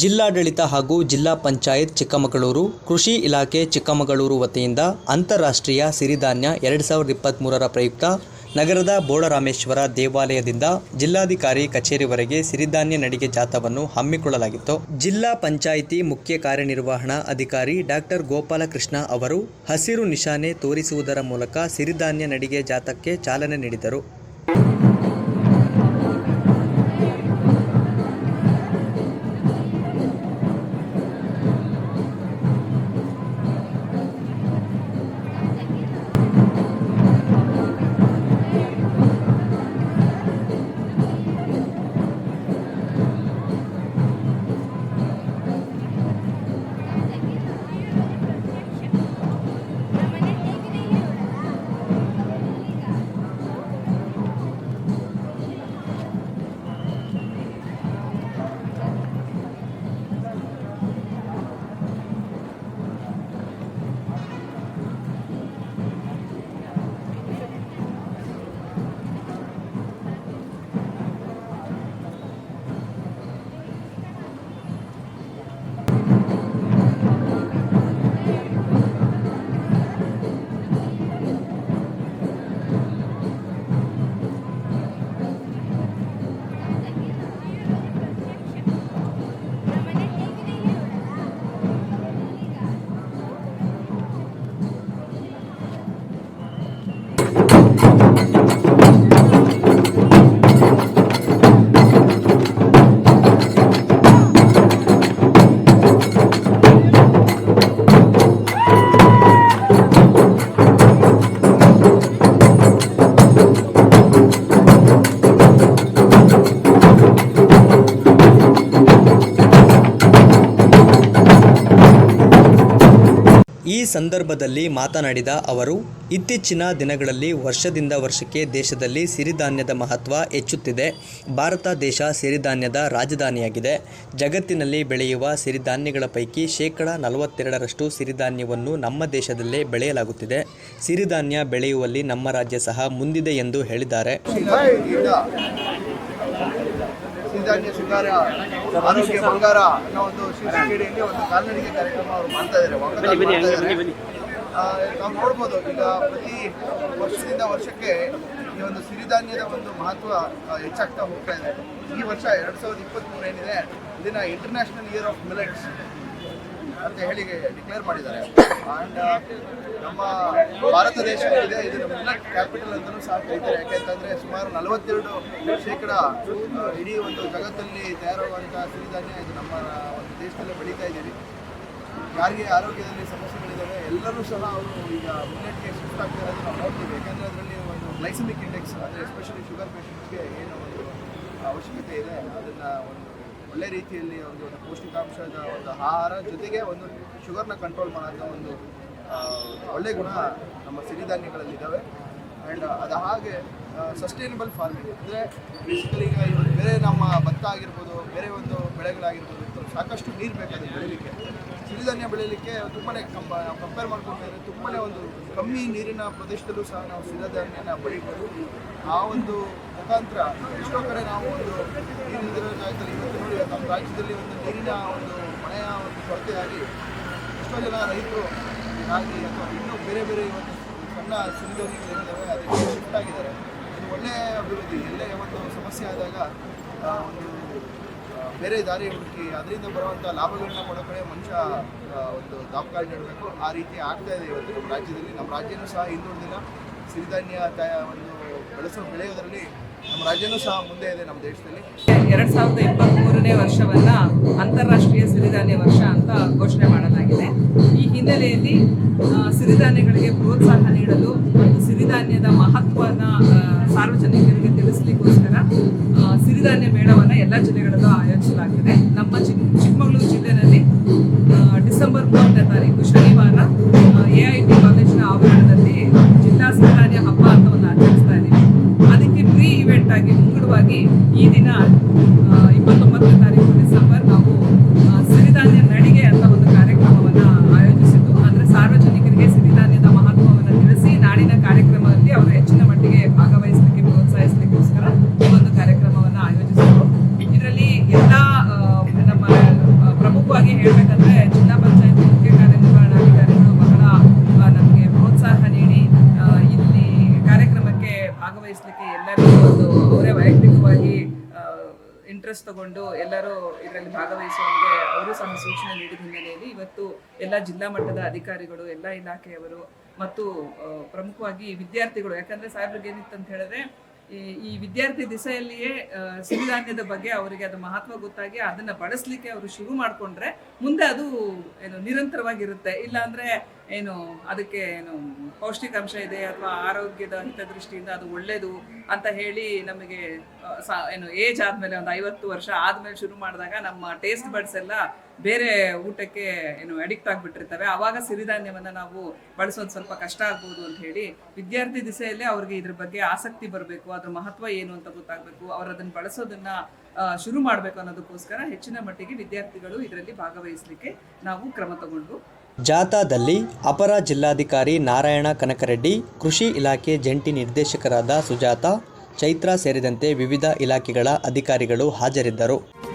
ಜಿಲ್ಲಾಡಳಿತ ಹಾಗೂ ಜಿಲ್ಲಾ ಪಂಚಾಯತ್ ಚಿಕ್ಕಮಗಳೂರು, ಕೃಷಿ ಇಲಾಖೆ ಚಿಕ್ಕಮಗಳೂರು ವತಿಯಿಂದ ಅಂತಾರಾಷ್ಟ್ರೀಯ ಸಿರಿಧಾನ್ಯ ಎರಡು ಸಾವಿರದ ಇಪ್ಪತ್ತ್ಮೂರರ ಪ್ರಯುಕ್ತ ನಗರದ ಬೋಳರಾಮೇಶ್ವರ ದೇವಾಲಯದಿಂದ ಜಿಲ್ಲಾಧಿಕಾರಿ ಕಚೇರಿವರೆಗೆ ಸಿರಿಧಾನ್ಯ ನಡಿಗೆ ಜಾಥಾವನ್ನು ಹಮ್ಮಿಕೊಳ್ಳಲಾಗಿತ್ತು. ಜಿಲ್ಲಾ ಪಂಚಾಯಿತಿ ಮುಖ್ಯ ಕಾರ್ಯನಿರ್ವಹಣಾ ಅಧಿಕಾರಿ ಡಾಕ್ಟರ್ ಗೋಪಾಲಕೃಷ್ಣ ಅವರು ಹಸಿರು ನಿಶಾನೆ ತೋರಿಸುವುದರ ಮೂಲಕ ಸಿರಿಧಾನ್ಯ ನಡಿಗೆ ಜಾಥಾಕ್ಕೆ ಚಾಲನೆ ನೀಡಿದರು. ಈ ಸಂದರ್ಭದಲ್ಲಿ ಮಾತನಾಡಿದ ಅವರು, ಇತ್ತೀಚಿನ ದಿನಗಳಲ್ಲಿ ವರ್ಷದಿಂದ ವರ್ಷಕ್ಕೆ ದೇಶದಲ್ಲಿ ಸಿರಿಧಾನ್ಯದ ಮಹತ್ವ ಹೆಚ್ಚುತ್ತಿದೆ. ಭಾರತ ದೇಶ ಸಿರಿಧಾನ್ಯದ ರಾಜಧಾನಿಯಾಗಿದೆ. ಜಗತ್ತಿನಲ್ಲಿ ಬೆಳೆಯುವ ಸಿರಿಧಾನ್ಯಗಳ ಪೈಕಿ ಶೇಕಡ ನಲವತ್ತೆರಡರಷ್ಟು ಸಿರಿಧಾನ್ಯವನ್ನು ನಮ್ಮ ದೇಶದಲ್ಲೇ ಬೆಳೆಯಲಾಗುತ್ತಿದೆ. ಸಿರಿಧಾನ್ಯ ಬೆಳೆಯುವಲ್ಲಿ ನಮ್ಮ ರಾಜ್ಯ ಸಹ ಮುಂದಿದೆ ಎಂದು ಹೇಳಿದ್ದಾರೆ. ಸಿರಿಧಾನ್ಯ ಶೃಂಗಾರ ಆರೋಗ್ಯ ಬಂಗಾರ ಅನ್ನೋ ಒಂದು ಶೀರ್ಷಿಕೆಯಲ್ಲಿ ಒಂದು ಕಾಲ್ನಡಿಗೆ ಕಾರ್ಯಕ್ರಮ ಅವರು ಮಾಡ್ತಾ ಇದ್ದಾರೆ ನಾವು ನೋಡ್ಬೋದು ಈಗ ಪ್ರತಿ ವರ್ಷದಿಂದ ವರ್ಷಕ್ಕೆ ಈ ಒಂದು ಸಿರಿಧಾನ್ಯದ ಒಂದು ಮಹತ್ವ ಹೆಚ್ಚಾಗ್ತಾ ಹೋಗ್ತಾ ಇದೆ. ಈ ವರ್ಷ ಎರಡು ಸಾವಿರದ ಇಪ್ಪತ್ತ್ಮೂರು ಏನಿದೆ ಇದನ್ನ ಇಂಟರ್ನ್ಯಾಷನಲ್ ಇಯರ್ ಆಫ್ ಮಿಲೆಟ್ಸ್ ಅಂತ ಹೇಳಿ ಡಿಕ್ಲೇರ್ ಮಾಡಿದ್ದಾರೆ. ಅಂಡ್ ನಮ್ಮ ಭಾರತ ದೇಶ ಇದೆ ಇದನ್ನು ಮಿಲೆಟ್ ಕ್ಯಾಪಿಟಲ್ ಅಂತಲೂ ಸಹ ಕರೀತಾರೆ. ಯಾಕೆಂತಂದ್ರೆ ಸುಮಾರು ನಲವತ್ತೆರಡು ಶೇಕಡ ಇಡೀ ಒಂದು ಜಗತ್ತಲ್ಲಿ ತಯಾರಾಗುವಂಥ ಸಿರಿಧಾನ್ಯ ಇದು ನಮ್ಮ ಒಂದು ದೇಶದಲ್ಲೇ ಬೆಳೀತಾ ಇದ್ದೀವಿ. ಯಾರಿಗೆ ಆರೋಗ್ಯದಲ್ಲಿ ಸಮಸ್ಯೆಗಳಿದ್ದಾವೆ, ಎಲ್ಲರೂ ಸಹ ಅವರು ಈಗ ಮಿಲೆಟ್ಗೆ ಶಿಫ್ಟ್ ಆಗ್ತಾ ಇರೋದು ನಾವು ನೋಡ್ತೀವಿ. ಯಾಕಂದರೆ ಅದರಲ್ಲಿ ಒಂದು ಗ್ಲೈಸಮಿಕ್ ಇಂಡೆಕ್ಸ್ ಅಂದರೆ ಎಸ್ಪೆಷಲಿ ಶುಗರ್ ಪೇಷಂಟ್ಸ್ಗೆ ಏನು ಒಂದು ಅವಶ್ಯಕತೆ ಇದೆ, ಅದನ್ನು ಒಂದು ಒಳ್ಳೆ ರೀತಿಯಲ್ಲಿ ಒಂದು ಒಂದು ಪೌಷ್ಟಿಕಾಂಶದ ಒಂದು ಆಹಾರ ಜೊತೆಗೆ ಒಂದು ಶುಗರ್ನ ಕಂಟ್ರೋಲ್ ಮಾಡೋಂಥ ಒಂದು ಒಳ್ಳೆ ಗುಣ ನಮ್ಮ ಸಿರಿಧಾನ್ಯಗಳಲ್ಲಿದ್ದಾವೆ ಆ್ಯಂಡ್ ಅದು ಹಾಗೆ ಸಸ್ಟೈನಬಲ್ ಫಾರ್ಮಿಂಗ್ ಅಂದರೆ ಬೇಸಿಕಲಿ ಈಗ ಬೇರೆ ನಮ್ಮ ಭತ್ತ ಆಗಿರ್ಬೋದು, ಬೇರೆ ಒಂದು ಬೆಳೆಗಳಾಗಿರ್ಬೋದು ಸಾಕಷ್ಟು ನೀರು ಬೇಕಾಗಿದೆ ಬೆಳೀಲಿಕ್ಕೆ. ಸಿರಿಧಾನ್ಯ ಬೆಳೀಲಿಕ್ಕೆ ತುಂಬಾ ಕಂಪ ಕಂಪೇರ್ ಮಾಡ್ಕೊಂಡ್ರೆ ತುಂಬಾ ಒಂದು ಕಮ್ಮಿ ನೀರಿನ ಪ್ರದೇಶದಲ್ಲೂ ಸಹ ನಾವು ಸಿರಿಧಾನ್ಯನ ಬೆಳಿಬೋದು. ಆ ಒಂದು ಮುಖಾಂತರ ಎಷ್ಟೋ ಕಡೆ ನಾವು ಒಂದು ನೀರಿನ ಜಾಗದಲ್ಲಿ ನಮ್ಮ ರಾಜ್ಯದಲ್ಲಿ ಒಂದು ನೀರಿನ ಒಂದು ಮಳೆಯ ಒಂದು ಕೊರತೆಯಾಗಿ ಎಷ್ಟೋ ಜನ ರೈತರು ಆಗಿ ಅಥವಾ ಇನ್ನೂ ಬೇರೆ ಬೇರೆ ಒಂದು ಸಣ್ಣ ಸಿರಿಧಾನ್ಯಗಳಿದ್ದಾವೆ ಅದಕ್ಕೆ ಶಿಫ್ಟ್ ಆಗಿದ್ದಾರೆ. ಇದು ಒಳ್ಳೆಯ ಅಭಿವೃದ್ಧಿ. ಎಲ್ಲೇ ಒಂದು ಸಮಸ್ಯೆ ಆದಾಗ ಒಂದು ಬೇರೆ ದಾರಿ ಹುಡುಕಿ ಅದರಿಂದ ಬರುವಂಥ ಲಾಭಗಳನ್ನ ಕೊಡೋ ಕಡೆ ಮನುಷ್ಯ ಒಂದು ದಾಪಕಾಯಿ ನೀಡಬೇಕು. ಆ ರೀತಿ ಆಗ್ತಾ ಇದೆ ಇವತ್ತು ನಮ್ಮ ರಾಜ್ಯದಲ್ಲಿ. ನಮ್ಮ ರಾಜ್ಯನೂ ಸಹ ಹಿಂದುಳಿದಿಲ್ಲ. ಸಿರಿಧಾನ್ಯ ಒಂದು ಬೆಳೆಸೋ ಬೆಳೆಯೋದರಲ್ಲಿ ನಮ್ಮ ರಾಜ್ಯನೂ ಸಹ ಮುಂದೆ ಇದೆ ನಮ್ಮ ದೇಶದಲ್ಲಿ. ಎರಡ್ ಸಾವಿರದ ಇಪ್ಪತ್ತ್ಮೂರನೇ ವರ್ಷವನ್ನ ಅಂತಾರಾಷ್ಟ್ರೀಯ ಸಿರಿಧಾನ್ಯ ವರ್ಷ ಅಂತ ಘೋಷಣೆ ಮಾಡಲಾಗಿದೆ. ಈ ಹಿನ್ನೆಲೆಯಲ್ಲಿ ಸಿರಿಧಾನ್ಯಗಳಿಗೆ ಪ್ರೋತ್ಸಾಹ ನೀಡಲು ಮತ್ತು ಸಿರಿಧಾನ್ಯದ ಮಹತ್ವನ ಸಾರ್ವಜನಿಕರಿಗೆ ತಿಳಿಸಲಿಕ್ಕೋಸ್ಕರ ಸಿರಿಧಾನ್ಯ ಮೇಳವನ್ನು ಎಲ್ಲ ಜಿಲ್ಲೆಗಳಲ್ಲೂ ಆಯೋಜಿಸಲಾಗಿದೆ. ನಮ್ಮ ಚಿಕ್, ಚಿಕ್ಕಮಗಳೂರು ಜಿಲ್ಲೆಯಲ್ಲಿ ಡಿಸೆಂಬರ್ ಮೂವತ್ತನೇ ತಾರೀಕು ಇಪ್ಪತ್ತೊಂಬತ್ತನೇ ತಾರೀಕು ಡಿಸೆಂಬರ್ ನಾವು ಸಿರಿಧಾನ್ಯ ನಡಿಗೆ ಅಂತ ಒಂದು ಕಾರ್ಯಕ್ರಮವನ್ನು ಆಯೋಜಿಸಿದ್ದು. ಅಂದರೆ ಸಾರ್ವಜನಿಕರಿಗೆ ಸಿರಿಧಾನ್ಯದ ಮಹತ್ವವನ್ನು ತಿಳಿಸಿ, ನಾಡಿನ ಕಾರ್ಯಕ್ರಮದಲ್ಲಿ ಅವರು ಹೆಚ್ಚಿನ ಮಟ್ಟಿಗೆ ಭಾಗವಹಿಸಲಿಕ್ಕೆ, ಪ್ರೋತ್ಸಾಹಿಸಲಿಕ್ಕೋಸ್ಕರ ಒಂದು ಕಾರ್ಯಕ್ರಮವನ್ನು ಆಯೋಜಿಸಿದ್ರು ಇದರಲ್ಲಿ ಎಲ್ಲ ನಮ್ಮ ಪ್ರಮುಖವಾಗಿ ಹೇಳಬೇಕಂದ್ರೆ ಜಿಲ್ಲಾ ಪಂಚಾಯತ್ ಮುಖ್ಯ ಕಾರ್ಯನಿರ್ವಹಣಾಧಿಕಾರಿಗಳು ಬಹಳ ನಮಗೆ ಪ್ರೋತ್ಸಾಹ ನೀಡಿ ಇಲ್ಲಿ ಕಾರ್ಯಕ್ರಮಕ್ಕೆ ಭಾಗವಹಿಸಲಿಕ್ಕೆ ಎಲ್ಲರಿಗೂ ಒಂದು, ಅವರೇ ವೈಯಕ್ತಿಕವಾಗಿ ಇಂಟ್ರೆಸ್ಟ್ ತಗೊಂಡು ಎಲ್ಲರೂ ಇದರಲ್ಲಿ ಭಾಗವಹಿಸುವಂತೆ ಅವರು ಸಹ ಸೂಚನೆ ನೀಡಿದ ಹಿನ್ನೆಲೆಯಲ್ಲಿ ಇವತ್ತು ಎಲ್ಲ ಜಿಲ್ಲಾ ಮಟ್ಟದ ಅಧಿಕಾರಿಗಳು, ಎಲ್ಲ ಇಲಾಖೆಯವರು ಮತ್ತು ಪ್ರಮುಖವಾಗಿ ವಿದ್ಯಾರ್ಥಿಗಳು, ಯಾಕಂದ್ರೆ ಸಾಹೇಬ್ರಿಗೆ ಅಂತ ಹೇಳಿದ್ರೆ, ಈ ವಿದ್ಯಾರ್ಥಿ ದಿಸೆಯಲ್ಲಿಯೇ ಸಿರಿಧಾನ್ಯದ ಬಗ್ಗೆ ಅವರಿಗೆ ಅದು ಮಹತ್ವ ಗೊತ್ತಾಗಿ ಅದನ್ನ ಬಳಸಲಿಕ್ಕೆ ಅವರು ಶುರು ಮಾಡಿಕೊಂಡ್ರೆ ಮುಂದೆ ಅದು, ಏನು, ನಿರಂತರವಾಗಿರುತ್ತೆ. ಇಲ್ಲ ಅಂದ್ರೆ ಏನು, ಅದಕ್ಕೆ ಏನು, ಪೌಷ್ಟಿಕಾಂಶ ಇದೆ ಅಥವಾ ಆರೋಗ್ಯದ ಹಿತದೃಷ್ಟಿಯಿಂದ ಅದು ಒಳ್ಳೇದು ಅಂತ ಹೇಳಿ ನಮಗೆ ಏನು ಏಜ್ ಆದಮೇಲೆ ಒಂದು ಐವತ್ತು ವರ್ಷ ಆದಮೇಲೆ ಶುರು ಮಾಡಿದಾಗ ನಮ್ಮ ಟೇಸ್ಟ್ ಬಡ್ಸ್ ಎಲ್ಲ ಬೇರೆ ಊಟಕ್ಕೆ ಏನು ಅಡಿಕ್ಟ್ ಆಗಿಬಿಟ್ಟಿರ್ತವೆ. ಆವಾಗ ಸಿರಿಧಾನ್ಯವನ್ನ ನಾವು ಬಳಸೋದು ಸ್ವಲ್ಪ ಕಷ್ಟ ಆಗ್ಬೋದು ಅಂತ ಹೇಳಿ ವಿದ್ಯಾರ್ಥಿ ದಿಸೆಯಲ್ಲೇ ಅವ್ರಿಗೆ ಇದ್ರ ಬಗ್ಗೆ ಆಸಕ್ತಿ ಬರಬೇಕು, ಅದ್ರ ಮಹತ್ವ ಏನು ಅಂತ ಗೊತ್ತಾಗಬೇಕು, ಅವ್ರು ಅದನ್ನು ಬಳಸೋದನ್ನ ಶುರು ಮಾಡಬೇಕು ಅನ್ನೋದಕ್ಕೋಸ್ಕರ ಹೆಚ್ಚಿನ ಮಟ್ಟಿಗೆ ವಿದ್ಯಾರ್ಥಿಗಳು ಇದರಲ್ಲಿ ಭಾಗವಹಿಸಲಿಕ್ಕೆ ನಾವು ಕ್ರಮ ತಗೊಂಡು ಜಾಥಾದಲ್ಲಿ ಅಪರ ಜಿಲ್ಲಾಧಿಕಾರಿ ನಾರಾಯಣ ಕನಕರೆಡ್ಡಿ, ಕೃಷಿ ಇಲಾಖೆ ಜಂಟಿ ನಿರ್ದೇಶಕರಾದ ಸುಜಾತ, ಚೈತ್ರ ಸೇರಿದಂತೆ ವಿವಿಧ ಇಲಾಖೆಗಳ ಅಧಿಕಾರಿಗಳು ಹಾಜರಿದ್ದರು.